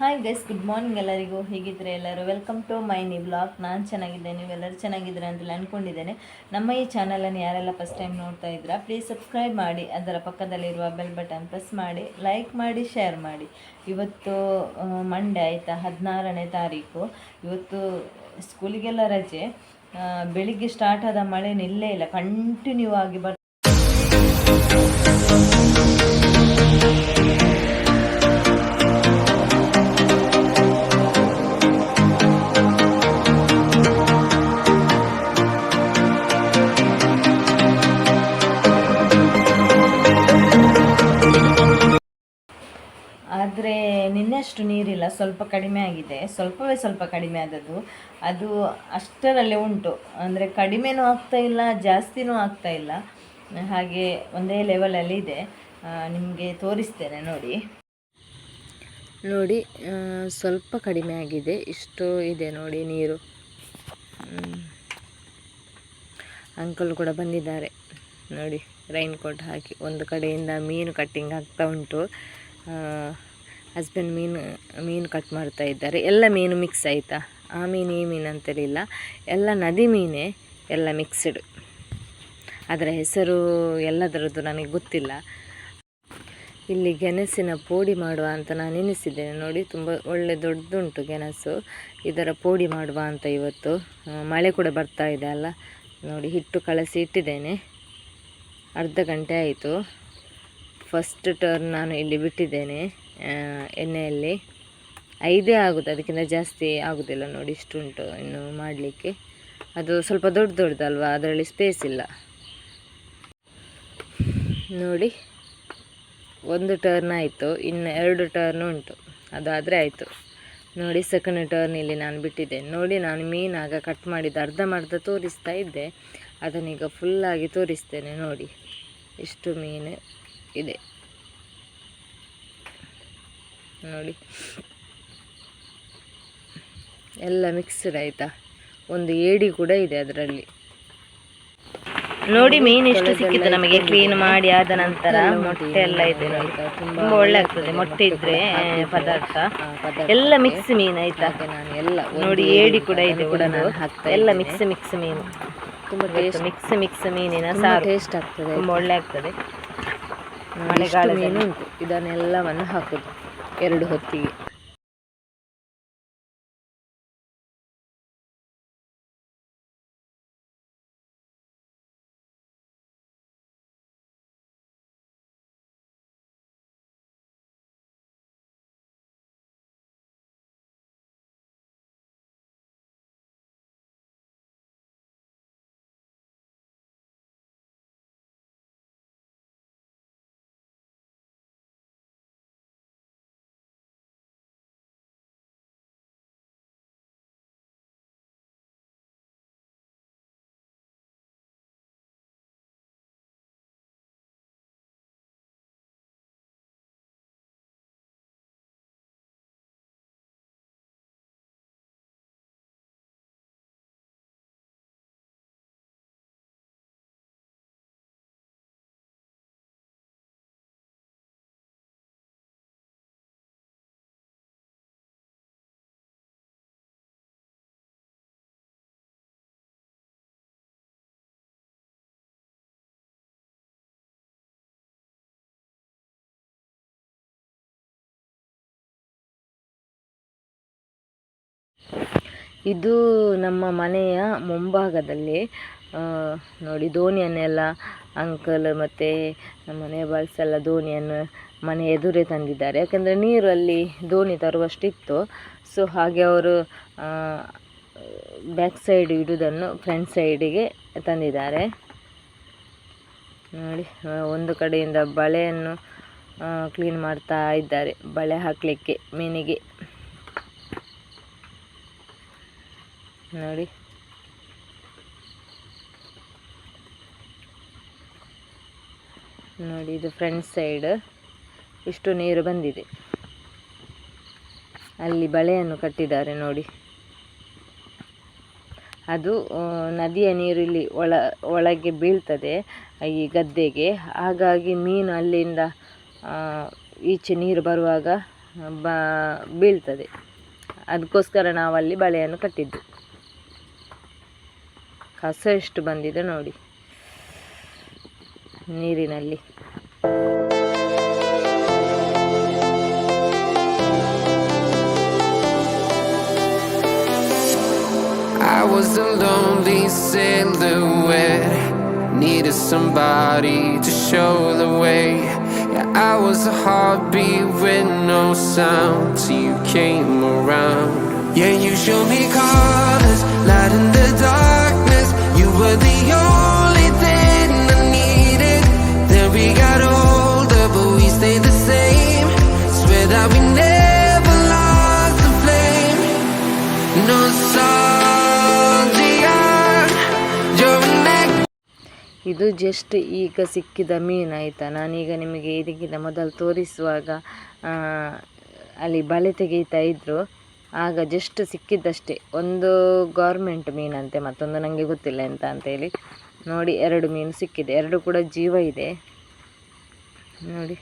Hi guys good morning ಎಲ್ಲರಿಗೂ. ಹೇಗಿದ್ದರೆ ಎಲ್ಲರೂ? Welcome to my ನಿ ಬ್ಲಾಗ್ ನಾನು ಚೆನ್ನಾಗಿದ್ದೇನೆ. ನೀವೆಲ್ಲರೂ ಚೆನ್ನಾಗಿದ್ದೀರಾ ಅಂತೇಳಿ ಅಂದ್ಕೊಂಡಿದ್ದೇನೆ ನಮ್ಮ ಈ ಚಾನಲನ್ನು ಯಾರೆಲ್ಲ ಫಸ್ಟ್ ಟೈಮ್ ನೋಡ್ತಾ ಇದ್ದೀರಾ ಪ್ಲೀಸ್ ಸಬ್ಸ್ಕ್ರೈಬ್ ಮಾಡಿ, ಅದರ ಪಕ್ಕದಲ್ಲಿರುವ ಬೆಲ್ ಬಟನ್ ಪ್ರೆಸ್ ಮಾಡಿ ಲೈಕ್ ಮಾಡಿ ಶೇರ್ ಮಾಡಿ. ಇವತ್ತು ಮಂಡೇ ಆಯಿತಾ? ಹದಿನಾರನೇ ತಾರೀಕು. ಇವತ್ತು ಸ್ಕೂಲಿಗೆಲ್ಲ ರಜೆ. ಬೆಳಿಗ್ಗೆ ಸ್ಟಾರ್ಟ್ ಆದ ಮಳೆ ನಿಲ್ಲೇ ಇಲ್ಲ. ಕಂಟಿನ್ಯೂ ಆಗಿ ಬರ್ ಆದರೆ ನಿನ್ನೆಷ್ಟು ನೀರಿಲ್ಲ, ಸ್ವಲ್ಪ ಕಡಿಮೆ ಆಗಿದೆ. ಸ್ವಲ್ಪವೇ ಸ್ವಲ್ಪ ಕಡಿಮೆ ಆದದ್ದು. ಅದು ಅಷ್ಟರಲ್ಲೇ ಉಂಟು. ಅಂದರೆ ಕಡಿಮೆನೂ ಆಗ್ತಾ ಇಲ್ಲ, ಜಾಸ್ತಿನೂ ಆಗ್ತಾ ಇಲ್ಲ. ಹಾಗೆ ಒಂದೇ ಲೆವೆಲಲ್ಲಿ ಇದೆ. ನಿಮಗೆ ತೋರಿಸ್ತೇನೆ ನೋಡಿ. ನೋಡಿ ಸ್ವಲ್ಪ ಕಡಿಮೆ ಆಗಿದೆ. ಇಷ್ಟು ಇದೆ ನೋಡಿ ನೀರು. ಅಂಕಲ್ ಕೂಡ ಬಂದಿದ್ದಾರೆ. ನೋಡಿ ರೈನ್ ಕೋಟ್ ಹಾಕಿ. ಒಂದು ಕಡೆಯಿಂದ ಮೀನು ಕಟ್ಟಿಂಗ್ ಆಗ್ತಾ ಉಂಟು. ಹಸ್ಬೆಂಡ್ ಮೀನು ಮೀನು ಕಟ್ ಮಾಡ್ತಾ ಇದ್ದಾರೆ. ಎಲ್ಲ ಮೀನು ಮಿಕ್ಸ್ ಆಯಿತಾ? ಆ ಮೀನು, ಈ ಮೀನು ಅಂತೇಳಿಲ್ಲ. ಎಲ್ಲ ನದಿ ಮೀನೇ ಎಲ್ಲ ಮಿಕ್ಸ್ಡ್ ಅದರ ಹೆಸರು ಎಲ್ಲದರದ್ದು ನನಗೆ ಗೊತ್ತಿಲ್ಲ. ಇಲ್ಲಿ ಗೆಣಸಿನ ಪೋಡಿ ಮಾಡುವ ಅಂತ ನಾನು ಎನಿಸಿದ್ದೇನೆ ನೋಡಿ, ತುಂಬ ಒಳ್ಳೆ ದೊಡ್ಡದುಂಟು ಗೆಣಸು. ಇದರ ಪೋಡಿ ಮಾಡುವ ಅಂತ ಇವತ್ತು. ಮಳೆ ಕೂಡ ಬರ್ತಾ ಇದೆ ಅಲ್ಲ? ನೋಡಿ, ಹಿಟ್ಟು ಕಲಸಿ ಇಟ್ಟಿದ್ದೇನೆ. ಅರ್ಧ ಗಂಟೆ ಆಯಿತು. ಫಸ್ಟ್ ಟರ್ನ್ ನಾನು ಇಲ್ಲಿ ಬಿಟ್ಟಿದ್ದೇನೆ. ಎಣ್ಣೆಯಲ್ಲಿ ಐದೇ ಆಗುತ್ತೆ, ಅದಕ್ಕಿಂತ ಜಾಸ್ತಿ ಆಗೋದಿಲ್ಲ ನೋಡಿ, ಇಷ್ಟುಂಟು ಇನ್ನು ಮಾಡಲಿಕ್ಕೆ. ಅದು ಸ್ವಲ್ಪ ದೊಡ್ಡ ದೊಡ್ಡದಲ್ವಾ, ಅದರಲ್ಲಿ ಸ್ಪೇಸ್ ಇಲ್ಲ. ನೋಡಿ, ಒಂದು ಟರ್ನ್ ಆಯಿತು, ಇನ್ನು ಎರಡು ಟರ್ನ್ ಉಂಟು, ಅದಾದರೆ ಆಯಿತು. ನೋಡಿ ಸೆಕೆಂಡ್ ಟರ್ನ್ ಇಲ್ಲಿ ನಾನು ಬಿಟ್ಟಿದ್ದೇನೆ ನೋಡಿ, ನಾನು ಮೀನಾಗ ಕಟ್ ಮಾಡಿದ ಅರ್ಧ ಮರ್ಧ ತೋರಿಸ್ತಾ ಇದ್ದೆ. ಅದನ್ನೀಗ ಫುಲ್ಲಾಗಿ ತೋರಿಸ್ತೇನೆ ನೋಡಿ ಇಷ್ಟು ಮೀನು ಇದೆ. ನೋಡಿ. ಎಲ್ಲ ಮಿಕ್ಸ್ಡ್ ಆಯಿತಾ? ಒಂದು ಏಡಿ ಕೂಡ ಇದೆ ಅದರಲ್ಲಿ. ನೋಡಿ ಮೀನು ಎಷ್ಟು ಸಿಕ್ಕಿದ್ದು ನಮಗೆ ಕ್ಲೀನ್ ಮಾಡಿ ಆದ ನಂತರ ಮೊಟ್ಟೆ ಎಲ್ಲ ಇದೆ ನೋಡಿ. ತುಂಬಾ ಒಳ್ಳೆ ಆಗ್ತದೆ ಮೊಟ್ಟೆ ಇದ್ರೆ ಪದಾರ್ಥ. ಎಲ್ಲ ಮಿಕ್ಸ್ ಮೀನು ಆಯ್ತಾ? ನೋಡಿ ಏಡಿ ಕೂಡ ಇದೆ ಕೂಡ ನಾನು. ಎಲ್ಲ ಮಿಕ್ಸ್ ಮಿಕ್ಸ್ ಮೀನು ತುಂಬಾ ಟೇಸ್ಟ್ ಮಿಕ್ಸ್ ಮಿಕ್ಸ್ ಮೀನಿನ ಸಾರು. ಟೇಸ್ಟ್ ಆಗ್ತದೆ. ತುಂಬಾ ಒಳ್ಳೆ ಆಗ್ತದೆ. ಮಳೆಗಾಲ ಮೀನು ಉಂಟು. ಇದನ್ನೆಲ್ಲವನ್ನು ಹಾಕುದು. ಎರಡು ಹೊತ್ತಿಗೆ. ಇದು ನಮ್ಮ ಮನೆಯ ಮುಂಭಾಗದಲ್ಲಿ ನೋಡಿ, ದೋಣಿಯನ್ನೆಲ್ಲ, ಅಂಕಲ್ ಮತ್ತು ನಮ್ಮ ನೇಬರ್ಸ್ ಎಲ್ಲ ದೋಣಿಯನ್ನು ಮನೆ ಎದುರೇ ತಂದಿದ್ದಾರೆ. ಯಾಕಂದ್ರೆ ನೀರು ಅಲ್ಲಿ ದೋಣಿ ತರುವಷ್ಟಿತ್ತು. ಸೊ ಹಾಗೆ ಅವರು ಬ್ಯಾಕ್ ಸೈಡ್ ಇಡುವುದನ್ನು ಫ್ರಂಟ್ ಸೈಡಿಗೆ ತಂದಿದ್ದಾರೆ. ನೋಡಿ ಒಂದು ಕಡೆಯಿಂದ ಬಳೆಯನ್ನು ಕ್ಲೀನ್ ಮಾಡ್ತಾ ಇದ್ದಾರೆ. ಬಳೆ ಹಾಕಲಿಕ್ಕೆ ಮೀನಿಗೆ. ನೋಡಿ. ನೋಡಿ, ಇದು ಫ್ರಂಟ್ ಸೈಡ್ ಇಷ್ಟು ನೀರು ಬಂದಿದೆ. ಅಲ್ಲಿ ಬಳೆಯನ್ನು ಕಟ್ಟಿದ್ದಾರೆ ನೋಡಿ. ಅದು ನದಿಯ ನೀರು ಇಲ್ಲಿ ಒಳ, ಒಳಗೆ ಬೀಳ್ತದೆ, ಈ ಗದ್ದೆಗೆ. ಹಾಗಾಗಿ ಮೀನು ಅಲ್ಲಿಂದ ಈಚೆ ನೀರು ಬರುವಾಗ ಬ, ಬೀಳ್ತದೆ. ಅದಕ್ಕೋಸ್ಕರ ನಾವಲ್ಲಿ ಬಳೆಯನ್ನು ಕಟ್ಟಿದ್ದು. ಕಸ ಎಷ್ಟು ಬಂದಿದೆ ನೋಡಿ ನೀರಿನಲ್ಲಿ I was a lonely silhouette. Needed somebody to show the way. Yeah, I was a heartbeat with no sound till you came around. Yeah, you showed me colors, light in the darkness. The only thing I needed. ಇದು just ಈಗ ಸಿಕ್ಕಿದ ಮೀನು ಆಯಿತಾ ನಾನೀಗ ನಿಮಗೆ ಇದಕ್ಕಿಂತ ಮೊದಲು ತೋರಿಸುವಾಗ ಅಲ್ಲಿ ಬಲೆ ತೆಗೀತಾ ಇದ್ದರು ಆಗ ಜಸ್ಟ್ ಸಿಕ್ಕಿದ್ದಷ್ಟೇ. ಒಂದು ಗೌರ್ಮೆಂಟ್ ಮೀನಂತೆ, ಮತ್ತೊಂದು ನನಗೆ ಗೊತ್ತಿಲ್ಲ ಎಂತ ಅಂತೇಳಿ ನೋಡಿ, ಎರಡು ಮೀನು ಸಿಕ್ಕಿದೆ. ಎರಡು ಕೂಡ ಜೀವ ಇದೆ. ನೋಡಿ.